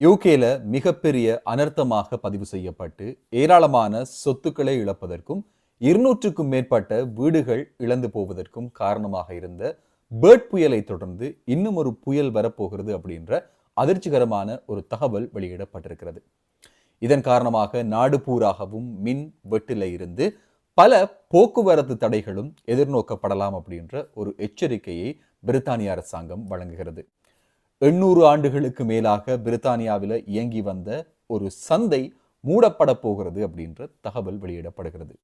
யூகேல மிகப்பெரிய அனர்த்தமாக பதிவு செய்யப்பட்டு ஏராளமான சொத்துக்களை இழப்பதற்கும் இருநூற்றுக்கும் மேற்பட்ட வீடுகள் இழந்து போவதற்கும் காரணமாக இருந்த பேர்ட் புயலை தொடர்ந்து இன்னும் ஒரு புயல் வரப்போகிறது அப்படின்ற அதிர்ச்சிகரமான ஒரு தகவல் வெளியிடப்பட்டிருக்கிறது. இதன் காரணமாக நாடு பூராகவும் மின் வெட்டில இருந்து பல போக்குவரத்து தடைகளும் எதிர்நோக்கப்படலாம் அப்படின்ற ஒரு எச்சரிக்கையை பிரித்தானிய அரசாங்கம் வழங்குகிறது. எண்ணூறு ஆண்டுகளுக்கு மேலாக பிரித்தானியாவில் இயங்கி வந்த ஒரு சந்தை மூடப்பட போகிறது அப்படின்ற தகவல் வெளியிடப்படுகிறது.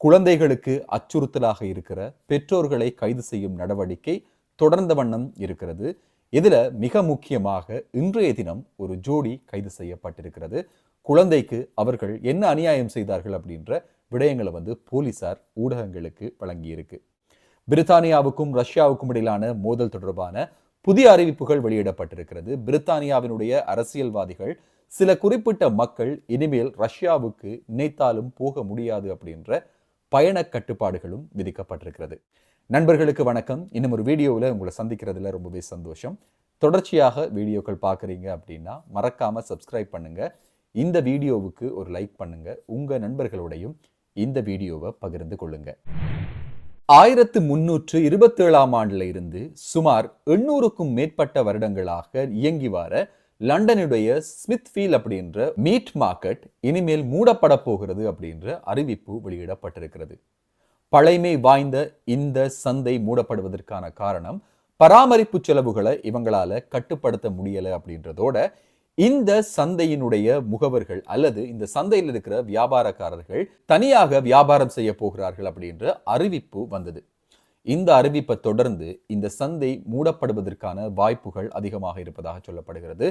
குழந்தைகளுக்கு அச்சுறுத்தலாக இருக்கிற பெற்றோர்களை கைது செய்யும் நடவடிக்கை தொடர்ந்த வண்ணம் இருக்கிறது. இதில் மிக முக்கியமாக இன்றைய தினம் ஒரு ஜோடி கைது செய்யப்பட்டிருக்கிறது. குழந்தைக்கு அவர்கள் என்ன அநியாயம் செய்தார்கள் அப்படின்ற விடயங்களை வந்து போலீசார் ஊடகங்களுக்கு வழங்கியிருக்கு. பிரித்தானியாவுக்கும் ரஷ்யாவுக்கும் இடையிலான மோதல் தொடர்பான புதிய அறிவிப்புகள் வெளியிடப்பட்டிருக்கிறது. பிரித்தானியாவினுடைய அரசியல்வாதிகள் சில குறிப்பிட்ட மக்கள் இனிமேல் ரஷ்யாவுக்கு நினைத்தாலும் போக முடியாது அப்படின்ற பயண கட்டுப்பாடுகளும் விதிக்கப்பட்டிருக்கிறது. நண்பர்களுக்கு வணக்கம். இன்னும் ஒரு வீடியோவில் உங்களை சந்திக்கிறதுல ரொம்பவே சந்தோஷம். தொடர்ச்சியாக வீடியோக்கள் பார்க்குறீங்க அப்படின்னா மறக்காமல் சப்ஸ்கிரைப் பண்ணுங்கள் இந்த வீடியோவுக்கு ஒரு லைக் பண்ணுங்கள் உங்கள் நண்பர்களோடையும் இந்த வீடியோவை பகிர்ந்து கொள்ளுங்கள் ஆயிரத்து முன்னூற்று இருபத்தேழாம் ஆண்டுல இருந்து சுமார் எண்ணூறுக்கும் மேற்பட்ட வருடங்களாக இயங்கி வர லண்டனுடைய ஸ்மித்ஃபீல் அப்படின்ற மீட் மார்க்கெட் இனிமேல் மூடப்பட போகிறது அப்படின்ற அறிவிப்பு வெளியிடப்பட்டிருக்கிறது. பழைமை வாய்ந்த இந்த சந்தை மூடப்படுவதற்கான காரணம் பராமரிப்பு செலவுகளை இவங்களால கட்டுப்படுத்த முடியல அப்படின்றதோட இந்த சந்தையினுடைய முகவர்கள் அல்லது இந்த சந்தையில் இருக்கிற வியாபாரக்காரர்கள் தனியாக வியாபாரம் செய்ய போகிறார்கள் அப்படின்ற அறிவிப்பு வந்தது. இந்த அறிவிப்பை தொடர்ந்து இந்த சந்தை மூடப்படுவதற்கான வாய்ப்புகள் அதிகமாக இருப்பதாக சொல்லப்படுகிறது.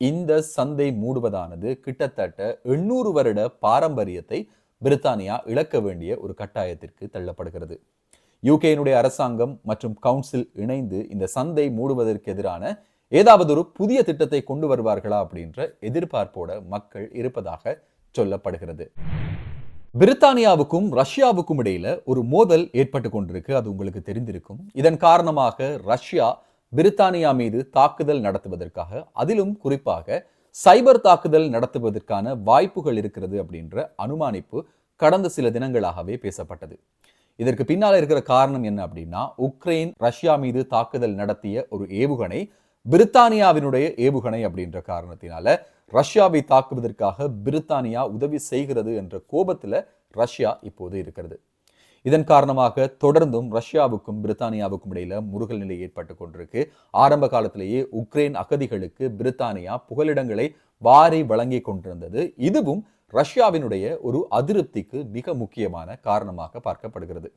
இந்த சந்தை மூடுவதானது கிட்டத்தட்ட எண்ணூறு வருட பாரம்பரியத்தை பிரித்தானியா இழக்க வேண்டிய ஒரு கட்டாயத்திற்கு தள்ளப்படுகிறது. யூகேனுடைய அரசாங்கம் மற்றும் கவுன்சில் இணைந்து இந்த சந்தை மூடுவதற்கு எதிரான ஏதாவது ஒரு புதிய திட்டத்தை கொண்டு வருவார்களா அப்படின்ற எதிர்பார்ப்போட மக்கள் இருப்பதாக சொல்லப்படுகிறது. பிரித்தானியாவுக்கும் ரஷ்யாவுக்கும் இடையில ஒரு மோதல் ஏற்பட்டு கொண்டிருக்கு அது உங்களுக்கு தெரிந்திருக்கும். இதன் காரணமாக ரஷ்யா பிரித்தானியா மீது தாக்குதல் நடத்துவதற்காக அதிலும் குறிப்பாக சைபர் தாக்குதல் நடத்துவதற்கான வாய்ப்புகள் இருக்கிறது அப்படின்ற அனுமானிப்பு கடந்த சில தினங்களாகவே பேசப்பட்டது. இதற்கு பின்னால் இருக்கிற காரணம் என்ன அப்படின்னா உக்ரைன் ரஷ்யா மீது தாக்குதல் நடத்திய ஒரு ஏவுகணை பிரித்தானியாவினுடைய ஏவுகணை அப்படின்ற காரணத்தினால ரஷ்யாவை தாக்குவதற்காக பிரித்தானியா உதவி செய்கிறது என்ற கோபத்தில் ரஷ்யா இப்போது இருக்கிறது. இதன் காரணமாக தொடர்ந்தும் ரஷ்யாவுக்கும் பிரித்தானியாவுக்கும் இடையில முருகல் நிலை ஏற்பட்டு கொண்டிருக்கு. ஆரம்ப காலத்திலேயே உக்ரைன் அகதிகளுக்கு பிரித்தானியா புகலிடங்களை வாரி வழங்கி கொண்டிருந்தது. இதுவும் ரஷ்யாவினுடைய ஒரு அதிருப்திக்கு மிக முக்கியமான காரணமாக பார்க்கப்படுகிறது.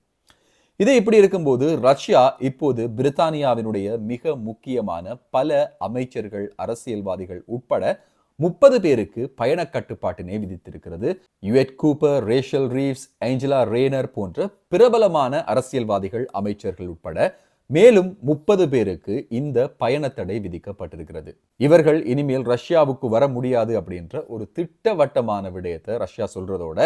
இது இப்படி இருக்கும்போது ரஷ்யா இப்போது பிரித்தானியாவினுடைய மிக முக்கியமான பல அமைச்சர்கள் அரசியல்வாதிகள் உட்பட முப்பது பேருக்கு பயண கட்டுப்பாட்டினை விதித்திருக்கிறது. Yvette Cooper Rachel Reeves Angela Rayner போன்ற பிரபலமான அரசியல்வாதிகள் அமைச்சர்கள் உட்பட மேலும் முப்பது பேருக்கு இந்த பயணத்தடை விதிக்கப்பட்டிருக்கிறது. இவர்கள் இனிமேல் ரஷ்யாவுக்கு வர முடியாது அப்படின்ற ஒரு திட்டவட்டமான விடயத்தை ரஷ்யா சொல்றதோட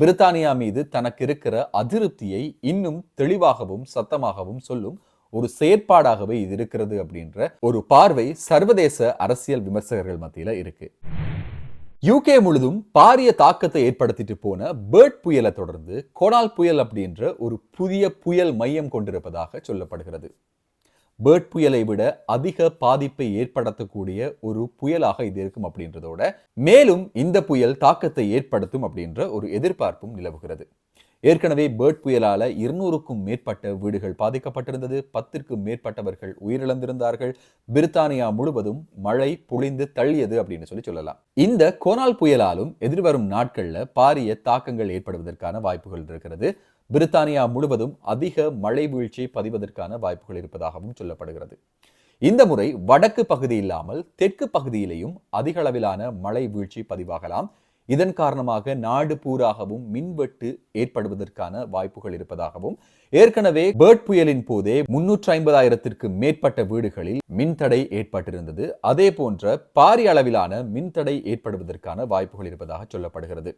பிரித்தானியா மீது தனக்கு இருக்கிற அதிருப்தியை இன்னும் தெளிவாகவும் சத்தமாகவும் சொல்லும் ஒரு செயற்பாடாகவே இது இருக்கிறது அப்படின்ற ஒரு பார்வை சர்வதேச அரசியல் விமர்சகர்கள் மத்தியில இருக்கு. யூகே முழுதும் பாரிய தாக்கத்தை ஏற்படுத்திட்டு போன பேர்ட் புயலை தொடர்ந்து கொனால் புயல் அப்படின்ற ஒரு புதிய புயல் மையம் கொண்டிருப்பதாக சொல்லப்படுகிறது. பேர்ட் புயலை விட அதிக பாதிப்பை ஏற்படுத்தக்கூடிய ஒரு புயலாக இது இருக்கும் அப்படின்றதோட மேலும் இந்த புயல் தாக்கத்தை ஏற்படுத்தும் அப்படின்ற ஒரு எதிர்பார்ப்பும் நிலவுகிறது. ஏற்கனவே பேர்ட் புயலால இருநூறுக்கும் மேற்பட்ட வீடுகள் பாதிக்கப்பட்டிருந்தது. பத்திற்கும் மேற்பட்டவர்கள் உயிரிழந்திருந்தார்கள். பிரித்தானியா முழுவதும் மழை பொழிந்து தள்ளியது அப்படின்னு சொல்லி சொல்லலாம். இந்த கோனால் புயலாலும் எதிர்வரும் நாட்கள்ல பாரிய தாக்கங்கள் ஏற்படுவதற்கான வாய்ப்புகள் இருக்கிறது. பிரித்தானியா முழுவதும் அதிக மழை வீழ்ச்சி பதிவதற்கான வாய்ப்புகள் இருப்பதாகவும் சொல்லப்படுகிறது. இந்த முறை வடக்கு பகுதி இல்லாமல் தெற்கு பகுதியிலேயும் அதிக அளவிலான மழை வீழ்ச்சி பதிவாகலாம். இதன் காரணமாக நாடு பூராகவும் மின்வெட்டு ஏற்படுவதற்கான வாய்ப்புகள் இருப்பதாகவும் ஏற்கனவே பேர்ட் புயலின் போதே முன்னூற்றி ஐம்பதாயிரத்திற்கு மேற்பட்ட வீடுகளில் மின்தடை ஏற்பட்டிருந்தது. அதே போன்ற பாரிய அளவிலான மின்தடை ஏற்படுவதற்கான வாய்ப்புகள் இருப்பதாக சொல்லப்படுகிறது.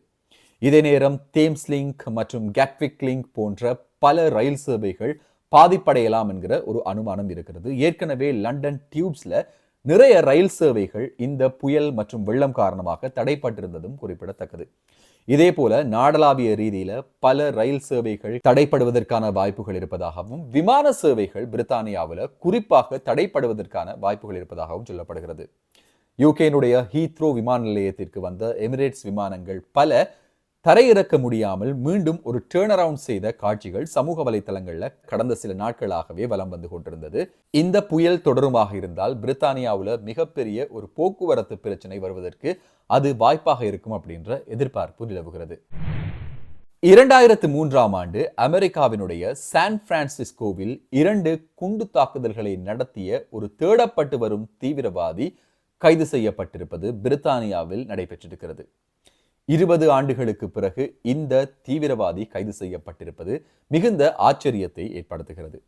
இதே நேரம் தேம்ஸ் லிங்க் மற்றும் கேட்விக் லிங்க் போன்ற பல ரயில் சேவைகள் பாதிப்படையலாம் என்கிற ஒரு அனுமானம் இருக்கிறது. ஏற்கனவே லண்டன் டியூப்ஸில் நிறைய ரயில் சேவைகள் இந்த புயல் மற்றும் வெள்ளம் காரணமாக தடைப்பட்டிருந்ததும் குறிப்பிடத்தக்கது. இதே போல நாடளாவிய ரீதியில பல ரயில் சேவைகள் தடைப்படுவதற்கான வாய்ப்புகள் இருப்பதாகவும் விமான சேவைகள் பிரித்தானியாவில் குறிப்பாக தடைப்படுவதற்கான வாய்ப்புகள் இருப்பதாகவும் சொல்லப்படுகிறது. யூகேனுடைய ஹீத்ரோ விமான நிலையத்திற்கு வந்த எமிரேட்ஸ் விமானங்கள் பல தரையிறக்க முடியாமல் மீண்டும் ஒரு டேர்ன் அரவுண்ட் செய்த காட்சிகள் சமூக வலைதளங்களில் கடந்த சில நாட்களாகவே வலம் வந்து கொண்டிருந்தது. இந்த புயல் தொடருமாக இருந்தால் பிரித்தானியாவில் மிகப்பெரிய ஒரு போக்குவரத்து பிரச்சனை வருவதற்கு அது வாய்ப்பாக இருக்கும் அப்படின்ற எதிர்பார்ப்பு நிலவுகிறது. இரண்டாயிரத்து மூன்றாம் ஆண்டு அமெரிக்காவினுடைய சான் பிரான்சிஸ்கோவில் இரண்டு குண்டு தாக்குதல்களை நடத்திய ஒரு தேடப்பட்டு வரும் தீவிரவாதி கைது செய்யப்பட்டிருப்பது பிரித்தானியாவில் நடைபெற்றிருக்கிறது. இருபது ஆண்டுகளுக்கு பிறகு இந்த தீவிரவாதி கைது செய்யப்பட்டிருப்பது மிகுந்த ஆச்சரியத்தை ஏற்படுத்துகிறது.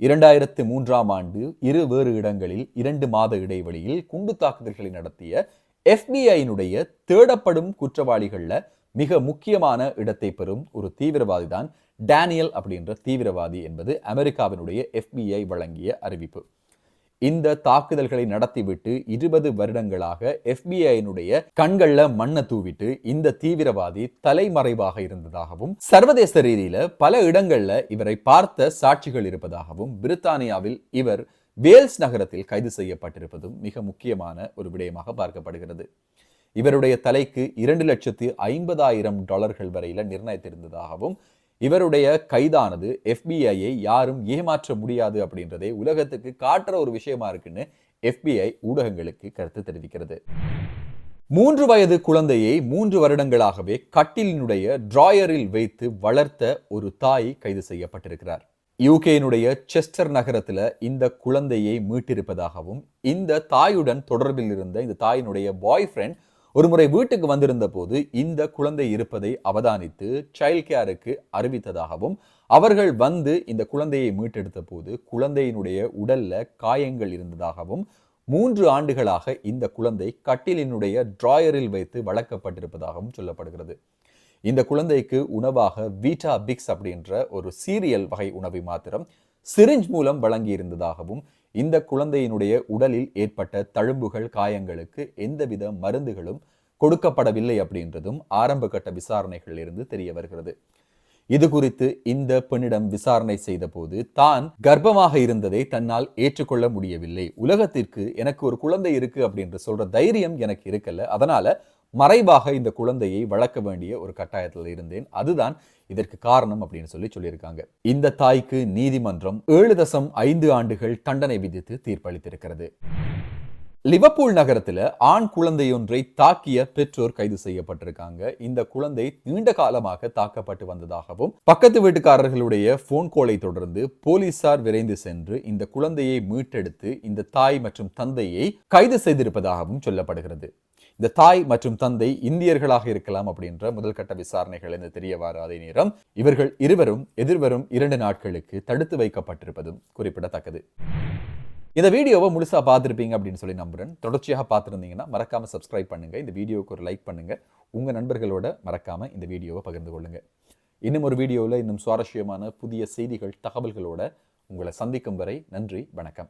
இரண்டாயிரத்து மூன்றாம் ஆண்டு இரு வேறு இடங்களில் இரண்டு மாத இடைவெளியில் குண்டு தாக்குதல்களை நடத்திய எஃபிஐயினுடைய தேடப்படும் குற்றவாளிகளில் மிக முக்கியமான இடத்தை பெறும் ஒரு தீவிரவாதி தான் டேனியல் அப்படின்ற தீவிரவாதி என்பது அமெரிக்காவினுடைய எஃபிஐ வழங்கிய அறிவிப்பு. இந்த தாக்குதல்களை நடத்திவிட்டு இருபது வருடங்களாக எஃபிஐனுடைய கண்கள்ல மண்ணை தூவிட்டு இந்த தீவிரவாதி தலைமறைவாக இருந்ததாகவும் சர்வதேச ரீதியில பல இடங்கள்ல இவரை பார்த்த சாட்சிகள் இருப்பதாகவும் பிரித்தானியாவில் இவர் வேல்ஸ் நகரத்தில் கைது செய்யப்பட்டிருப்பதும் மிக முக்கியமான ஒரு விடயமாக பார்க்கப்படுகிறது. இவருடைய தலைக்கு இரண்டு லட்சத்து ஐம்பதாயிரம் டாலர்கள் வரையில நிர்ணயித்திருந்ததாகவும் இவருடைய கைதானது எஃபிஐயை யாரும் ஏமாற்ற முடியாது அப்படின்றதை உலகத்துக்கு காட்டுற ஒரு விஷயமா இருக்குன்னு எஃபிஐ ஊடகங்களுக்கு கருத்து தெரிவிக்கிறது. மூன்று வயது குழந்தையை மூன்று வருடங்களாகவே கட்டிலினுடைய டிராயரில் வைத்து வளர்த்த ஒரு தாய் கைது செய்யப்பட்டிருக்கிறார். யூகேனுடைய செஸ்டர் நகரத்துல இந்த குழந்தையை மீட்டிருப்பதாகவும் இந்த தாயுடன் தொடர்பில் இருந்த இந்த தாயினுடைய பாய் ஃப்ரெண்ட் ஒருமுறை வீட்டுக்கு வந்திருந்த போது இந்த குழந்தை இருப்பதை அவதானித்து சைல்ட் கேருக்கு அறிவித்ததாகவும் அவர்கள் வந்து இந்த குழந்தையை மீட்டெடுத்த போது குழந்தையினுடைய உடல்ல காயங்கள் இருந்ததாகவும் மூன்று ஆண்டுகளாக இந்த குழந்தை கட்டிலினுடைய டிராயரில் வைத்து வளர்க்கப்பட்டிருப்பதாகவும் சொல்லப்படுகிறது. இந்த குழந்தைக்கு உணவாக வீட்டா பிக்ஸ் அப்படின்ற ஒரு சீரியல் வகை உணவை மாத்திரம் சிரிஞ்ச் மூலம் வழங்கி இருந்ததாகவும் இந்த குழந்தையினுடைய உடலில் ஏற்பட்ட தழும்புகள் காயங்களுக்கு எந்தவித மருந்துகளும் கொடுக்கப்படவில்லை அப்படின்றதும் ஆரம்ப கட்ட விசாரணைகளில் இருந்து தெரிய வருகிறது. இது குறித்து இந்த பெண்ணிடம் விசாரணை செய்த போது தான் கர்ப்பமாக இருந்ததை தன்னால் ஏற்றுக்கொள்ள முடியவில்லை. உலகத்திற்கு எனக்கு ஒரு குழந்தை இருக்கு அப்படின்னு சொல்ற தைரியம் எனக்கு இருக்கல. அதனால மறைவாக இந்த குழந்தையை வளர்க்க வேண்டிய ஒரு கட்டாயத்தில் இருந்தேன். அதுதான் இதற்கு காரணம் அப்படின்னு சொல்லி சொல்லியிருக்காங்க. இந்த தாய்க்கு நீதிமன்றம் ஏழு தசம் ஐந்து ஆண்டுகள் தண்டனை விதித்து தீர்ப்பளித்திருக்கிறது. லிவர்பூல் நகரத்துல ஆண் குழந்தையொன்றை தாக்கிய பெற்றோர் கைது செய்யப்பட்டிருக்காங்க. இந்த குழந்தை நீண்ட காலமாக தாக்கப்பட்டு வந்ததாகவும் பக்கத்து வீட்டுக்காரர்களுடைய போன் கோலை தொடர்ந்து போலீசார் விரைந்து சென்று இந்த குழந்தையை மீட்டெடுத்து இந்த தாய் மற்றும் தந்தையை கைது செய்திருப்பதாகவும் சொல்லப்படுகிறது. இந்த தாய் மற்றும் தந்தை இந்தியர்களாக இருக்கலாம் அப்படின்ற முதல் கட்ட விசாரணைகள் என்று தெரியவாறு அதே நேரம் இவர்கள் இருவரும் எதிர்வரும் இரண்டு நாட்களுக்கு தடுத்து வைக்கப்பட்டிருப்பதும் குறிப்பிடத்தக்கது. இந்த வீடியோவை முழுசா பார்த்துருப்பீங்க அப்படின்னு சொல்லி நம்புகிறேன் தொடர்ச்சியாக பார்த்துருந்தீங்கன்னா மறக்காம சப்ஸ்கிரைப் பண்ணுங்க. இந்த வீடியோவுக்கு ஒரு லைக் பண்ணுங்க. உங்கள் நண்பர்களோட மறக்காமல் இந்த வீடியோவை பகிர்ந்து கொள்ளுங்க. இன்னும் ஒரு வீடியோவில் இன்னும் சுவாரஸ்யமான புதிய செய்திகள் தகவல்களோட உங்களை சந்திக்கும் வரை நன்றி வணக்கம்.